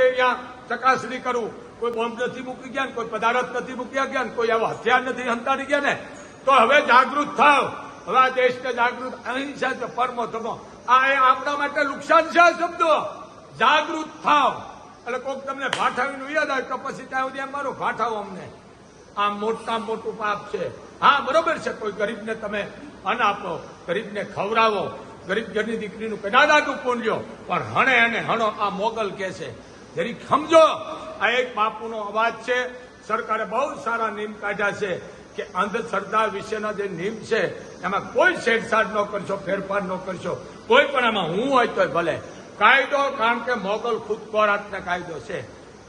અહીંયા ચકાસણી કરું. કોઈ બોમ્બ નથી મૂકી ગયા કોઈ પદાર્થ નથી મૂક્યા ગયા કોઈ આવા હથિયાર નથી હંતાડી ગયા ને, તો હવે જાગૃત થાવ. હવે આ દેશને જાગૃત અહિંસા છે પરમો તમો આ એ આપણા માટે નુકસાન છે શબ્દો. જાગૃત થાવ. એટલે કોઈક તમને ભાઠાવીનું યાદ આવે તો પછી ત્યાં સુધી મારો ફાઠાવો અમને. આ મોટા મોટું પાપ છે. હા, બરોબર છે, કોઈ ગરીબને તમે અન્ન આપો, ગરીબને ખવડાવો, ગરીબ ઘરની દીકરીનું કદાદાનું પૂણ્યો પણ હણે અને હણો આ મોગલ કે છે. જરીક સમજો, આ એક બાપુનો અવાજ છે. સરકારે બહુ સારા નિયમ કાઢ્યા છે કે અંધશ્રદ્ધા વિશેના જે નિયમ છે, એમાં કોઈ છેડછાડ ન કરશો, ફેરફાર ન કરશો. કોઈ પણ એમાં હું હોય તોય ભલે. કાયદો, કારણ કે મોગલ ખુદ ખોરાકનો કાયદો છે.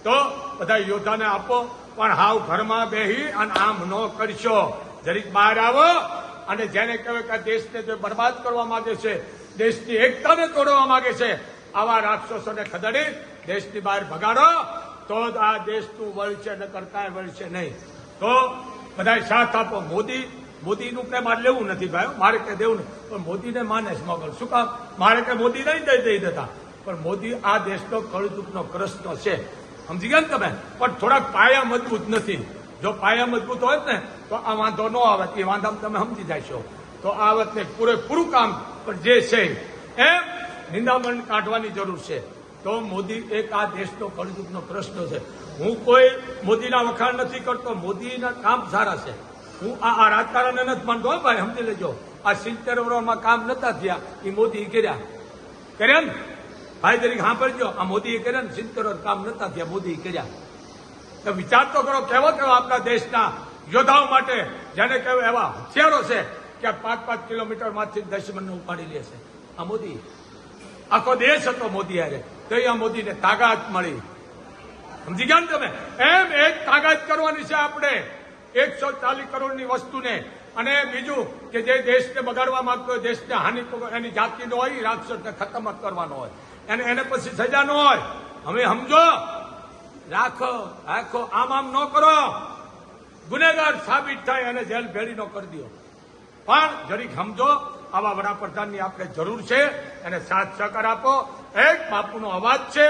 તો બધા યોદ્ધાને આપો, પણ હાવ ઘરમાં બેહી અને આમ ન કરશો. જરીક બહાર આવો અને જેને કહેવાય કે દેશને જે બરબાદ કરવા માંગે છે, દેશની એકતાને તોડવા માંગે છે, આવા રાક્ષસોને ખદડી દેશની બહાર ભગાડો, તો જ આ દેશનું વળશે ને કરતા વળશે નહીં. તો બધા સાથ આપો. મોદી, મોદીનું કઈ મારે લેવું નથી ભાઈ મારે કઈ દેવું નહીં પણ મોદીને માને સ્મગલ શું કામ? મારે કઈ મોદી નહીં દઈ દઈ દેતા. પણ મોદી આ દેશનો કળયુગનો ગ્રસ્ત છે. સમજી ગયા ને તમે? પણ થોડાક પાયા મજબૂત નથી. જો પાયા મજબૂત હોય ને, તો આ વાંધો ન આવે. એ વાંધામાં તમે સમજી જશો તો આ વખતે પૂરેપૂરું કામ પણ જે છે, એમ નિંદામણ કાઢવાની જરૂર છે. તો મોદી, એક આ દેશનો કળયુગનો પ્રશ્ન છે. હું કોઈ મોદીના વખાણ નથી કરતો, મોદીના કામ સારા છે. હું આ આ રાજકારણને નથી માનતો ભાઈ, સમજી લેજો. આ સિત્તેર વર્ષમાં કામ નતા થયા એ મોદી કર્યા. કર્યા ને? ભાઈ તરીકે સાંભળજો, આ મોદીએ કર્યા ને, સિત્તેર વર્ષ કામ નતા થયા, મોદીએ કર્યા. તો વિચાર તો કરો, કેવો કેવો આપણા દેશના યોદ્ધાઓ માટે, જેને કહેવાય એવા હથિયારો છે, કે પાંચ પાંચ કિલોમીટરમાંથી દુશ્મનને ઉપાડી લે છે. આ મોદી. આખો દેશ હતો મોદી હારે. અહીંયા મોદીને તાકાત મળી? સમજી ગયા ને તમે? એમ એક તાકાત કરવાની છે આપણે. એકસો ચાલીસ કરોડની વસ્તુને. અને બીજું કે જે દેશને બગાડવા માંગતો હોય, દેશને હાનિ એની જાતિનો હોય રાક્ષસને ખતમ કરવાનો હોય. અને એને પછી સજા ન હોય. હવે સમજો, રાખો રાખો, આમ આમ ન કરો. ગુનેગાર સાબિત થાય અને જેલ ભેળી ન કરી દો. પણ જરીક સમજો, આવા વડાપ્રધાનની આપણે જરૂર છે. એને સાથ સહકાર આપો. એક બાપુનો અવાજ છે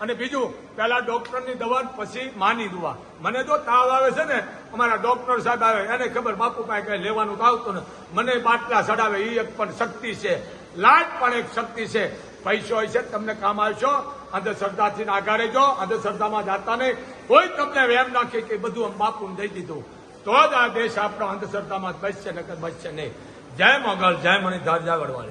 અને બીજું પેલા ડોક્ટરની દવા પછી માની દુવા. મને જો તાવ આવે છે ને, અમારા ડોક્ટર સાહેબ આવે, એને ખબર બાપુ પાસે કઈ લેવાનું તો આવતું ને મને બાટલા ચડાવે એ એક પણ શક્તિ છે. લાટ પણ એક શક્તિ છે. પૈસો હોય છે, તમને કામ આવશો, અંધશ્રદ્ધાથી આઘા રહેજો અંધશ્રદ્ધામાં જાતા નહીં. કોઈ તમને વેમ નાખે કે બધું આમ બાપુને દઈ દીધું. તો જ આ દેશ આપણો અંધશ્રદ્ધામાં બચશે, નકર બચશે નહીં. જય મોગલ, જય મણિધાર જાગડવાળી